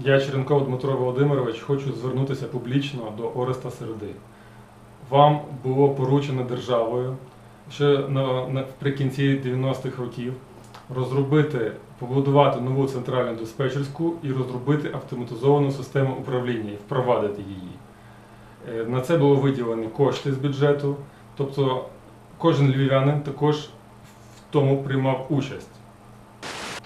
Я Черенков Дмитро Володимирович хочу звернутися публічно до Ореста Середи. Вам було поручено державою ще наприкінці 90-х років розробити, побудувати нову центральну диспетчерську і розробити автоматизовану систему управління і впровадити її. Е, На це було виділені кошти з бюджету, тобто кожен львів'янин також в тому приймав участь.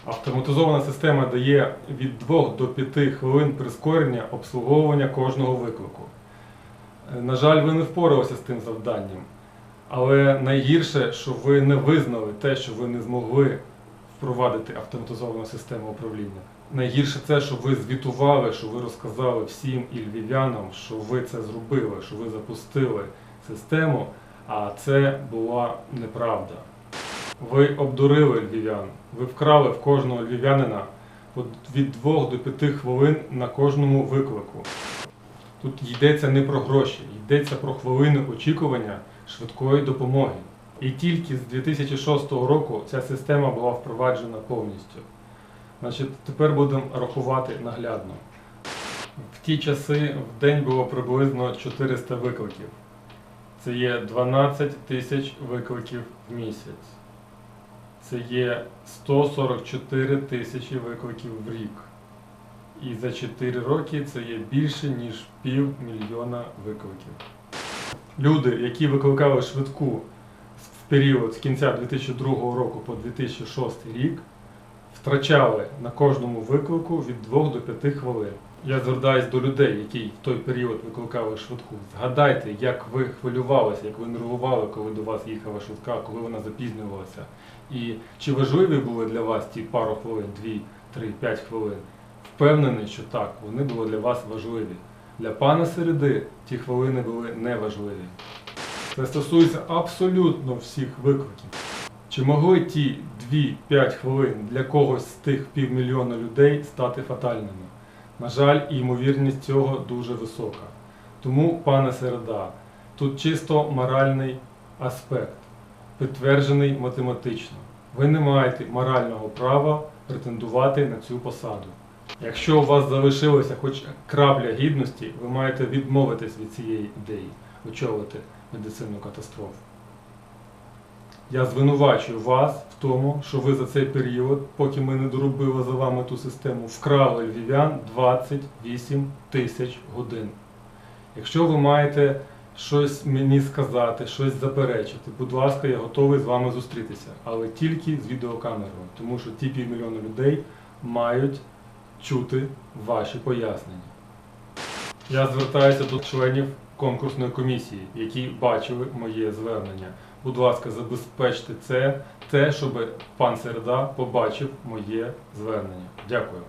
Автоматизована система дає від 2 до 5 хвилин прискорення обслуговування кожного виклику. Е, На жаль, ви не впоралися з тим завданням. Але найгірше, що ви не визнали те, що ви не змогли впровадити автоматизовану систему управління. Найгірше це, що ви звітували, що ви розказали всім і львів'янам, що ви це зробили, що ви запустили систему, а це була неправда. Ви обдурили львів'ян, ви вкрали в кожного львів'янина від 2 до 5 хвилин на кожному виклику. Тут йдеться не про гроші, йдеться про хвилини очікування швидкої допомоги. І тільки з 2006 року ця система була впроваджена повністю. Значить, тепер будемо рахувати наглядно. В ті часи в день було приблизно 400 викликів. Це є 12 тисяч викликів в місяць. Це є 144 тисячі викликів в рік. І за 4 роки це є більше, ніж півмільйона викликів. Люди, які викликали швидку в період з кінця 2002 року по 2006 рік, втрачали на кожному виклику від 2 до 5 хвилин. Я звертаюсь до людей, які в той період викликали швидку. Згадайте, як ви хвилювалися, як ви нервували, коли до вас їхала швидка, коли вона запізнювалася. І чи важливі були для вас ті пару хвилин, 2, 3, 5 хвилин? Впевнений, що так, вони були для вас важливі. Для пана Середи ті хвилини були неважливі. Це стосується абсолютно всіх викликів. Чи могли ті 2-5 хвилин для когось з тих півмільйона людей стати фатальними? На жаль, ймовірність цього дуже висока. Тому, пане Середа, тут чисто моральний аспект, підтверджений математично. Ви не маєте морального права претендувати на цю посаду. Якщо у вас залишилася хоч крапля гідності, ви маєте відмовитись від цієї ідеї очолити медицинну катастрофу. Я звинувачую вас в тому, що ви за цей період, поки ми не доробили за вами ту систему, вкрали львів'ян 28 тисяч годин. Якщо ви маєте щось мені сказати, щось заперечити, будь ласка, я готовий з вами зустрітися, але тільки з відеокамерою, тому що ті півмільйона людей мають чути ваші пояснення. Я звертаюся до членів конкурсної комісії, які бачили моє звернення. Будь ласка, забезпечте це, те, щоб пан Середа побачив моє звернення. Дякую.